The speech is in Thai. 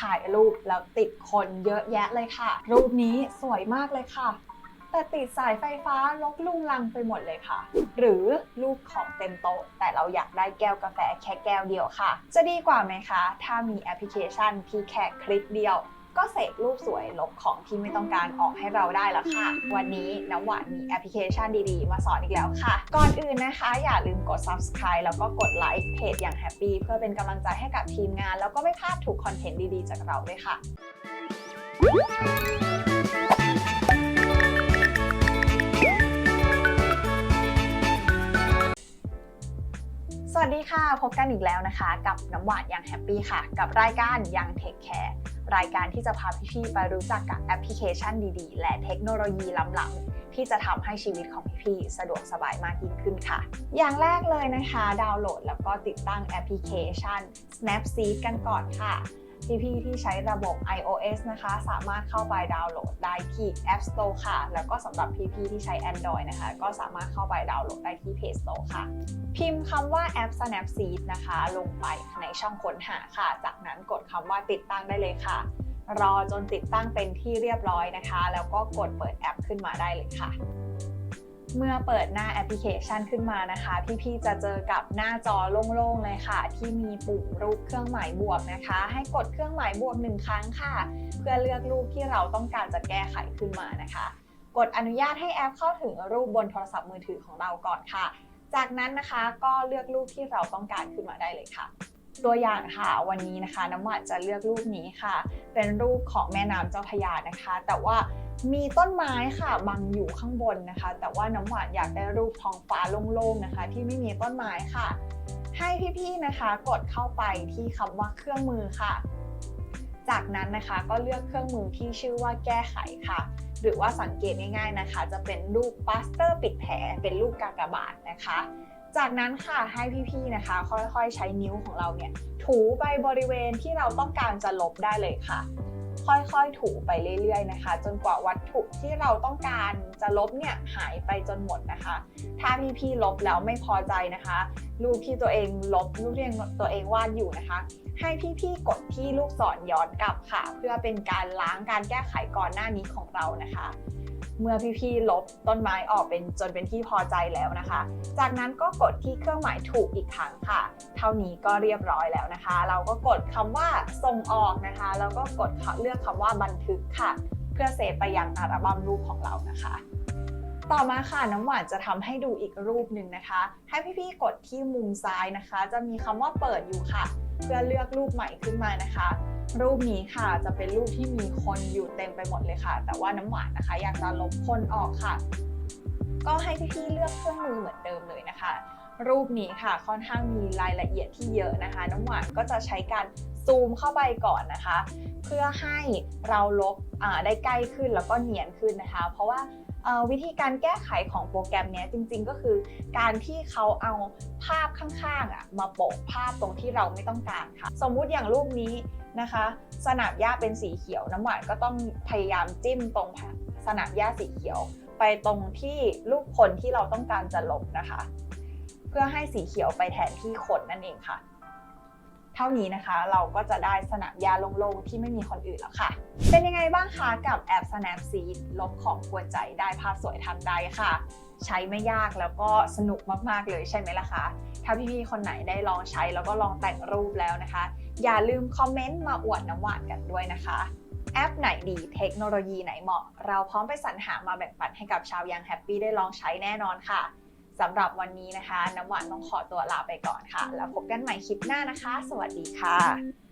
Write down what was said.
ถ่ายรูปแล้วติดคนเยอะแยะเลยค่ะ รูปนี้สวยมากเลยค่ะ แต่ติดสายไฟฟ้าลกลุงลังไปหมดเลยค่ะ หรือรูปของเต็มโต๊ะ แต่เราอยากได้แก้วกาแฟแค่แก้วเดียวค่ะ จะดีกว่าไหมคะ ถ้ามีแอปพลิเคชันที่แค่คลิกเดียว ก็เสกรูปสวยลบของที่ไม่ต้องการออกให้เราได้แล้วค่ะ วันนี้น้ำหวานมีแอปพลิเคชันดีๆ มาสอนอีกแล้วค่ะ ก่อนอื่นนะคะ อย่าลืมกด subscribe แล้วก็กดไลค์เพจอย่างแฮปปี้เพื่อเป็นกำลังใจให้กับทีมงาน แล้วก็ไม่พลาดถูกคอนเทนต์ดีๆ จากเราด้วยค่ะ สวัสดีค่ะ พบกันอีกแล้วนะคะ กับน้ำหวานอย่างแฮปปี้ค่ะ กับรายการยังเทคแคร์ รายการที่จะพาพี่ๆไปรู้จักกับแอปพลิเคชันดีๆ และเทคโนโลยีล้ำๆที่จะทำให้ชีวิตของพี่ๆสะดวกสบายมากยิ่งขึ้นค่ะ อย่างแรกเลยนะคะ ดาวน์โหลดแล้วก็ติดตั้งแอปพลิเคชัน Snapseed กันก่อนค่ะ พี่ๆที่ใช้ระบบ iOS นะคะ สามารถเข้าไปดาวน์โหลดได้ที่ App Store ค่ะ แล้วก็สำหรับพี่ๆที่ใช้ Android นะคะ ก็สามารถเข้าไปดาวน์โหลดได้ที่ Play Store ค่ะ พิมพ์คำว่าแอป Snapseed นะคะ ลงไปในช่องค้นหาค่ะ จากนั้นกดคำว่าติดตั้งได้เลยค่ะ รอจนติดตั้งเป็นที่เรียบร้อยนะคะ แล้วก็กดเปิดแอปขึ้นมาได้เลยค่ะ เมื่อเปิดหน้าแอปพลิเคชันขึ้นมานะคะ พี่ๆจะเจอกับหน้าจอโล่งๆเลยค่ะ ที่มีปุ่มรูปเครื่องหมายบวกนะคะ ให้กดเครื่องหมายบวกหนึ่งครั้งค่ะ เพื่อเลือกรูปที่เราต้องการจะแก้ไขขึ้นมานะคะ กดอนุญาตให้แอปเข้าถึงรูปบนโทรศัพท์มือถือของเราก่อนค่ะ จากนั้นนะคะก็เลือกรูปที่เราต้องการขึ้นมาได้เลยค่ะตัวอย่างค่ะวันนี้นะคะ น้ำหวานจะเลือกรูปนี้ค่ะ เป็นรูปของแม่น้ำเจ้าพยานะคะ แต่ว่า มีต้นไม้ค่ะบังอยู่ข้างบนนะคะ แต่ว่าน้ำหวานอยากได้รูปท้องฟ้าโล่งๆนะคะ ที่ไม่มีต้นไม้ค่ะ ให้พี่ๆนะคะ กดเข้าไปที่คำว่าเครื่องมือค่ะ จากนั้นนะคะก็เลือกเครื่องมือที่ชื่อว่าแก้ไขค่ะ หรือว่าสังเกตง่ายๆนะคะ จะเป็นรูปปาสเตอร์ปิดแผลเป็นรูปกากบาทนะคะ จากนั้นค่ะให้พี่ๆนะคะ ค่อยๆใช้นิ้วของเราเนี่ยถูไปบริเวณที่เราต้องการจะลบได้เลยค่ะ ค่อยๆ ถูไปเรื่อยๆนะคะ จนกว่าวัตถุที่เราต้องการจะลบเนี่ยหายไปจนหมดนะคะ ถ้าพี่ๆลบแล้วไม่พอใจนะคะรูปที่ตัวเองลบรูปที่ตัวเองวาดอยู่นะคะ ให้พี่ๆกดที่ลูกศรย้อนกลับค่ะ เพื่อเป็นการล้างการแก้ไขก่อนหน้านี้ของเรานะคะ เมื่อพี่ๆลบต้นไม้ออกเป็นจนเป็นที่พอใจแล้วนะคะ จากนั้นก็กดที่เครื่องหมายถูกอีกครั้งค่ะ เท่านี้ก็เรียบร้อยแล้วนะคะ เราก็กดคำว่าส่งออกนะคะ แล้วก็กดเลือกคำว่าบันทึกค่ะ เพื่อเซฟไปยังอัลบั้มรูปของเรานะคะ ต่อมาค่ะน้ำหวานจะทำให้ดูอีกรูปหนึ่งนะคะ ให้พี่ๆกดที่มุมซ้ายนะคะ จะมีคำว่าเปิดอยู่ค่ะ เพื่อเลือกรูปใหม่ขึ้นมานะคะ รูปนี้ค่ะจะเป็นรูปที่มีคนอยู่เต็มไปหมดเลยค่ะ แต่ว่าน้ำหวานนะคะ อยากจะลบคนออกค่ะ ก็ให้พี่ๆเลือกเครื่องมือเหมือนเดิมเลยนะคะ รูปนี้ค่ะค่อนข้างมีรายละเอียดที่เยอะนะคะ น้ำหวานก็จะใช้การซูมเข้าไปก่อนนะคะ เพื่อให้เราลบได้ใกล้ขึ้นแล้วก็เนียนขึ้นนะคะ เพราะว่า วิธีการแก้ไขของโปรแกรมนี้จริง ๆ ก็คือ การที่เขาเอาภาพข้างๆอะมาโปะภาพตรงที่เราไม่ต้องการค่ะ สมมุติอย่างรูปนี้นะคะ สนามหญ้าเป็นสีเขียวน้ำหวานก็ต้องพยายามจิ้มตรงสนามหญ้าสีเขียว ไปตรงที่รูปคนที่เราต้องการจะลบนะคะ เพื่อให้สีเขียวไปแทนที่คนนั่นเองค่ะ ท่านี้นะคะเราก็จะได้สนามหญ้าโล่งๆที่ไม่มีคนอื่นแล้วค่ะ เป็นยังไงบ้างคะกับแอป Snapseed ลบของกวนใจได้ภาพสวยทันใดค่ะ ใช้ไม่ยากแล้วก็สนุกมากๆเลยใช่ไหมล่ะคะถ้าพี่ๆคนไหนได้ลองใช้แล้วก็ลองแต่งรูปแล้วนะคะ อย่าลืมคอมเมนต์มาอวดน้ำหวานกันด้วยนะคะแอปไหนดีเทคโนโลยีไหนเหมาะ เราพร้อมไปสรรหามาแบ่งปันให้กับชาวยังแฮปปี้ได้ลองใช้แน่นอนค่ะ สำหรับวันนี้นะคะ น้ำหวานต้องขอตัวลาไปก่อนค่ะ แล้วพบกันใหม่คลิปหน้านะคะ สวัสดีค่ะ